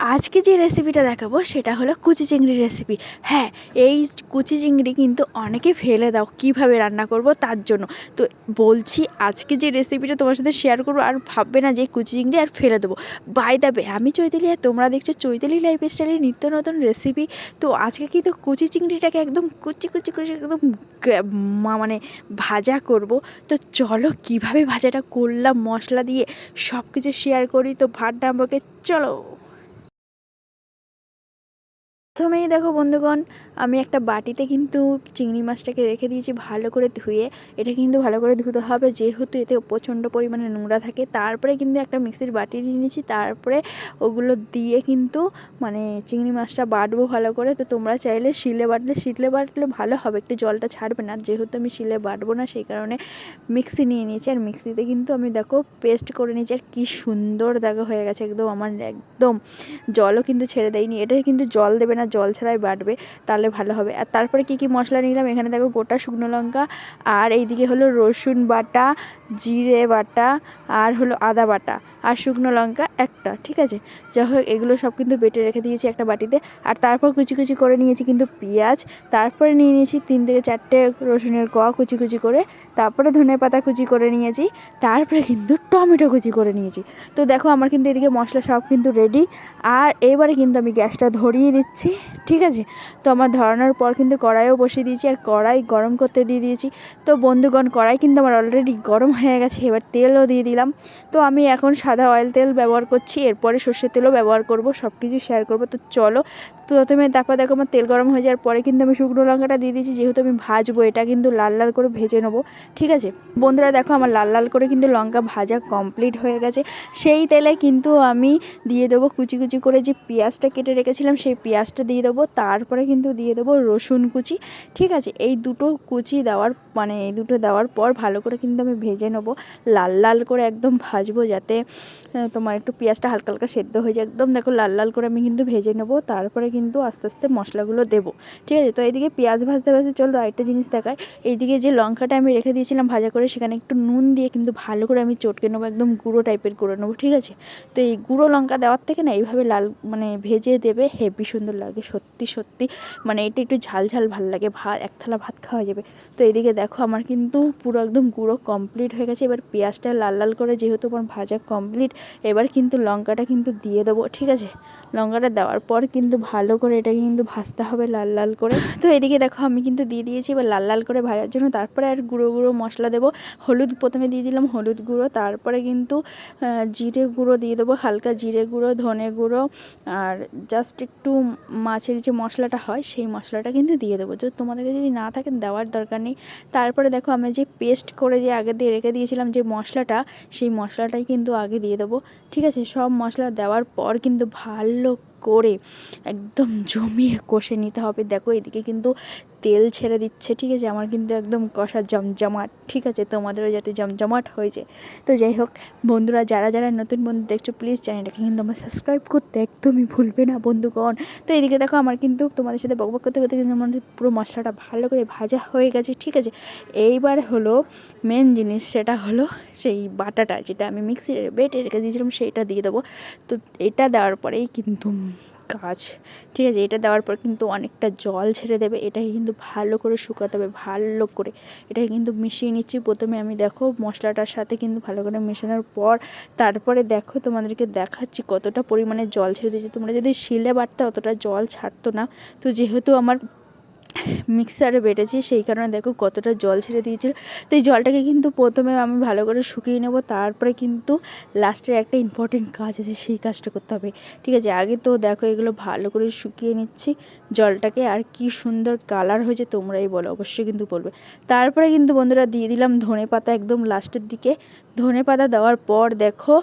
আজকে যে রেসিপিটা দেখাবো সেটা হলো কুচি চিংড়ি রেসিপি হ্যাঁ এই কুচি চিংড়ি কিন্তু অনেকে ফেলে দাও, কীভাবে রান্না করব তার জন্য। তো বলছি, আজকে যে রেসিপিটা তোমার সাথে শেয়ার করব আর ভাববে না যে কুচি চিংড়ি আর ফেলে দেবো। বাই দাবে আমি চৈতালি আর তোমরা দেখছ চৈতালি লাইফ স্টাইলের নিত্য নতুন রেসিপি তো আজকে কিন্তু কুচি চিংড়িটাকে একদম কুচি কুচি কুচি একদম মানে ভাজা করব। তো চলো কীভাবে ভাজাটা করলাম, মশলা দিয়ে সব কিছু শেয়ার করি। তো ভাত ডাম্বকে চলো। প্রথমেই দেখো বন্ধুগণ, আমি একটা বাটিতে কিন্তু চিংড়ি মাছটাকে রেখে দিয়েছি ভালো করে ধুয়ে। এটা কিন্তু ভালো করে ধুতে হবে, যেহেতু এতে প্রচণ্ড পরিমাণে নোংরা থাকে। তারপরে কিন্তু একটা মিক্সির বাটি নিয়ে নিয়েছি, তারপরে ওগুলো দিয়ে কিন্তু মানে চিংড়ি মাছটা বাটবো ভালো করে। তো তোমরা চাইলে শিলে বাটলে শিলে বাটলে ভালো হবে, একটু জলটা ছাড়বে না। যেহেতু আমি শিলে বাটবো না, সেই কারণে মিক্সি নিয়ে নিয়েছি। আর মিক্সিতে কিন্তু আমি দেখো পেস্ট করে নিয়েছি, আর কী সুন্দর দেখো হয়ে গেছে একদম, আমার একদম জলও কিন্তু ছেড়ে দেয়নি। এটা কিন্তু জল দেবে না জল ছাড়াই বাটবে, তাহলে ভালো হবে। আর তারপরে কি কি মশলা নিলাম? এখানে দেখো গোটা শুকনো লঙ্কা, আর এইদিকে হলো রসুন বাটা, জিরে বাটা, আর হলো আদা বাটা। আর শুকনো লঙ্কা একটা, ঠিক আছে? যাই হোক এগুলো সব কিন্তু বেটে রেখে দিয়েছি একটা বাটিতে। আর তারপর কুচি কুচি করে নিয়েছি কিন্তু পেঁয়াজ। তারপরে নিয়ে নিয়েছি তিন থেকে চারটে রসুনের ক কুচি কুচি করে। তারপরে ধনে পাতা কুচি করে নিয়েছি। তারপরে কিন্তু টমেটো কুচি করে নিয়েছি। তো দেখো, আমার কিন্তু এদিকে মশলা সব কিন্তু রেডি আর এবারে কিন্তু আমি গ্যাসটা ধরিয়ে দিচ্ছি, ঠিক আছে? তো আমার ধরানোর পর কিন্তু কড়াইও বসিয়ে দিয়েছি। আর কড়াই গরম করতে দিয়ে দিয়েছি। তো বন্ধুগণ, কড়াই কিন্তু আমার অলরেডি গরম হয়ে গেছে। এবার তেলও দিয়ে দিলাম। তো আমি এখন সাদা অয়েল তেল ব্যবহার করছি, এরপরে সর্ষের তেলও ব্যবহার করব সব কিছু শেয়ার করব। তো চলো প্রথমে তারপর দেখো আমার তেল গরম হয়ে যাওয়ার পরে কিন্তু আমি শুকনো লঙ্কাটা দিয়ে দিয়েছি, যেহেতু আমি ভাজবো, এটা কিন্তু লাল লাল করে ভেজে নেব, ঠিক আছে? বন্ধুরা দেখো, আমার লাল লাল করে কিন্তু লঙ্কা ভাজা কমপ্লিট হয়ে গেছে। সেই তেলে কিন্তু আমি দিয়ে দেবো কুচি কুচি করে যে পেঁয়াজটা কেটে রেখেছিলাম, সেই পেঁয়াজটা দিয়ে দেবো, তারপরে কিন্তু দিয়ে দেবো রসুন কুচি, ঠিক আছে? এই দুটো কুচি দেওয়ার মানে এই দুটো দেওয়ার পর ভালো করে কিন্তু আমি ভেজে নেব, লাল লাল করে একদম ভাজবো যাতে তোমার একটু পেঁয়াজটা হালকা হালকা সেদ্ধ হয়ে যায়, একদম দেখো লাল লাল করে আমি কিন্তু ভেজে নেব, তারপরে কিন্তু আস্তে আস্তে মশলাগুলো দেবো। ঠিক আছে? তো এইদিকে পেঁয়াজ ভাজতে ভাজতে চলো আরেকটা জিনিস দেখায় এইদিকে যে লঙ্কাটা আমি রেখে দিয়েছিলাম ভাজা করে, সেখানে একটু নুন দিয়ে কিন্তু ভালো করে আমি চটকে নেব, একদম গুঁড়ো টাইপের করে নেব, ঠিক আছে? তো এই গুঁড়ো লঙ্কা দেওয়ার থেকে না এইভাবে লাল মানে ভেজে দেবে, হেভি সুন্দর লাগে, সত্যি সত্যি। মানে এটা একটু ঝাল ঝাল ভালো লাগে, ভাত, এক থালা ভাত খাওয়া যাবে। তো এইদিকে দেখো আমার কিন্তু পুরো একদম গুঁড়ো কমপ্লিট হয়ে গেছে। এবার পেঁয়াজটা লাল লাল করে যেহেতু আমার ভাজা কমপ্লিট, এবার কিন্তু লঙ্কাটা কিন্তু দিয়ে দেবো, ঠিক আছে? লঙ্কাটা দেওয়ার পর কিন্তু ভালো করে এটাকে কিন্তু ভাজতে হবে লাল লাল করে। তো এদিকে দেখো আমি কিন্তু দিয়ে দিয়েছি এবার লাল লাল করে ভাজার জন্য। তারপরে আর গুঁড়ো গুঁড়ো মশলা দেবো। হলুদ প্রথমে দিয়ে দিলাম হলুদ গুঁড়ো। তারপরে কিন্তু জিরে গুঁড়ো দিয়ে দেবো, হালকা জিরে গুঁড়ো, ধনে গুঁড়ো। আর জাস্ট একটু মাছের যে মশলাটা হয়, সেই মশলাটা কিন্তু দিয়ে দেবো। যদি তোমাদের কাছে যদি না থাকে, দেওয়ার দরকার নেই। তারপরে দেখো আমি যে পেস্ট করে যে আগে দিয়ে রেখে দিয়েছিলাম যে মশলাটা, সেই মশলাটাই কিন্তু আগে দিয়ে দেবো। ঠিক আছে? সব মশলা দেওয়ার পর কিন্তু ভালো করে একদম জমিয়ে কষে নিতে হবে। দেখো এদিকে কিন্তু তেল ছেড়ে দিচ্ছে, ঠিক আছে? আমার কিন্তু একদম কষা জমজমাট, ঠিক আছে? তোমাদেরও যাতে জমজমাট হয়েছে। তো যাই হোক, বন্ধুরা, যারা যারা নতুন বন্ধু দেখছ প্লিজ চ্যানেলটাকে কিন্তু আমার সাবস্ক্রাইব করতে একদমই ভুলবে না, বন্ধুগণ। তো এদিকে দেখো, আমার কিন্তু তোমাদের সাথে বকবক করতে করতে কিন্তু আমার পুরো মশলাটা ভালো করে ভাজা হয়ে গেছে, ঠিক আছে? এইবার হলো মেন জিনিস, সেটা হলো সেই বাটাটা, যেটা আমি মিক্সির বেটে রেখে দিয়েছিলাম, সেইটা দিয়ে দেবো। তো এটা দেওয়ার পরেই কিন্তু কাজ ঠিক আছে, এটা দেওয়ার পর কিন্তু অনেকটা জল ছেড়ে দেবে। এটাকে কিন্তু ভালো করে শুকাতে হবে, ভালো করে। এটাকে কিন্তু মিশিয়ে নিচ্ছি। প্রথমে আমি দেখো মশলাটার সাথে কিন্তু ভালো করে মেশানোর পর তারপরে দেখো তোমাদেরকে দেখাচ্ছি কতটা পরিমাণে জল ছেড়ে দিয়েছে। তোমরা যদি শিলে বাটতে অতটা জল ছাড়তো না, তো যেহেতু আমার মিক্সারে বেটেছি, সেই কারণে দেখো কতটা জল ছেড়ে দিয়েছে। তো এই জলটাকে কিন্তু প্রথমে আমি ভালো করে শুকিয়ে নেব, তারপরে কিন্তু লাস্টে একটা ইম্পর্টেন্ট কাজ আছে, সেই কাজটা করতে হবে। ঠিক আছে, আগে তো দেখো এগুলো ভালো করে শুকিয়ে নিচ্ছি, জলটাকে আর কি সুন্দর কালার হয়েছে তোমরাই বলো, অবশ্যই কিন্তু বলবে। তারপরে কিন্তু বন্ধুরা দিয়ে দিলাম ধনে পাতা একদম লাস্টের দিকে। ধনে পাতা দেওয়ার পর দেখো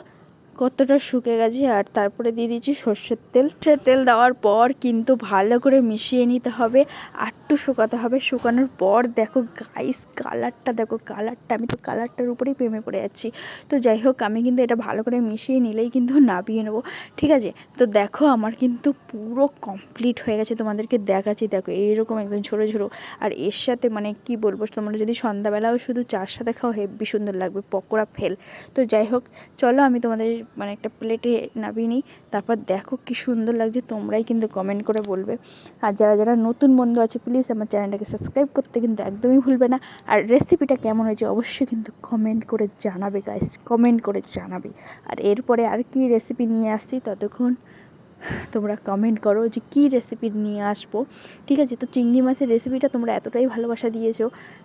কতটা শুকে গেছে আর তারপরে দিয়ে দিয়েছি সর্ষের তেল। সর্ষের তেল দেওয়ার পর কিন্তু ভালো করে মিশিয়ে নিতে হবে একটু শুকাতে হবে। শুকানোর পর দেখো গাইস কালারটা দেখো কালারটা আমি তো কালারটার উপরেই প্রেমে পড়ে যাচ্ছি। তো যাই হোক, আমি কিন্তু এটা ভালো করে মিশিয়ে নিলেই কিন্তু নাবিয়ে নেব। ঠিক আছে? তো দেখো আমার কিন্তু পুরো কমপ্লিট হয়ে গেছে। তোমাদেরকে দেখাচ্ছি, দেখো এইরকম একদম ছোটো ছোটো আর এর সাথে মানে কি বলব, তোমরা যদি সন্ধ্যাবেলাও শুধু চার সাথে খাও হেব্বি সুন্দর লাগবে, পকোড়া ফেল। তো যাই হোক, চলো আমি তোমাদের মানে একটা প্লেটে নামিয়ে নিই, তারপর দেখো কি সুন্দর লাগছে, তোমরাই কিন্তু কমেন্ট করে বলবে। আর যারা যারা নতুন বন্ধু আছে প্লিজ আমার চ্যানেলটাকে সাবস্ক্রাইব করতে কিন্তু একদমই ভুলবে না। আর রেসিপিটা কেমন হয়েছে অবশ্যই কিন্তু কমেন্ট করে জানাবে গাইস কমেন্ট করে জানাবে। আর এরপরে আর কি রেসিপি নিয়ে আসছি, ততক্ষণ তোমরা কমেন্ট করো যে কী রেসিপি নিয়ে আসব। ঠিক আছে, তো চিংড়ি মাছের রেসিপিটা তোমরা এতটাই ভালোবাসা দিয়েছ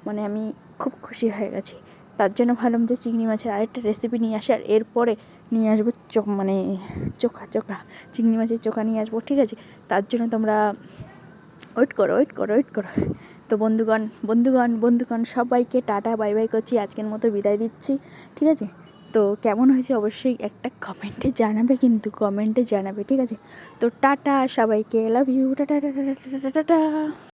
মানে আমি খুব খুশি হয়ে গেছি। তার জন্য ভাবলাম যে চিংড়ি মাছের আরেকটা রেসিপি নিয়ে আসে। আর এরপরে নিয়ে আসব, চোখ মানে চোখা চোখা, চিংড়ি মাছের চোখা নিয়ে আসব, ঠিক আছে? তার জন্য তোমরা ওয়েট করো ওয়েট করো ওয়েট করো। তো বন্ধুগণ বন্ধুগণ বন্ধুগণ, সবাইকে টাটা বাই বাই করছি, আজকের মতো বিদায় দিচ্ছি, ঠিক আছে? তো কেমন হয়েছে অবশ্যই একটা কমেন্টে জানাবে, কিন্তু কমেন্টে জানাবে, ঠিক আছে? তো টাটা সবাইকে love you tata tata tata tata.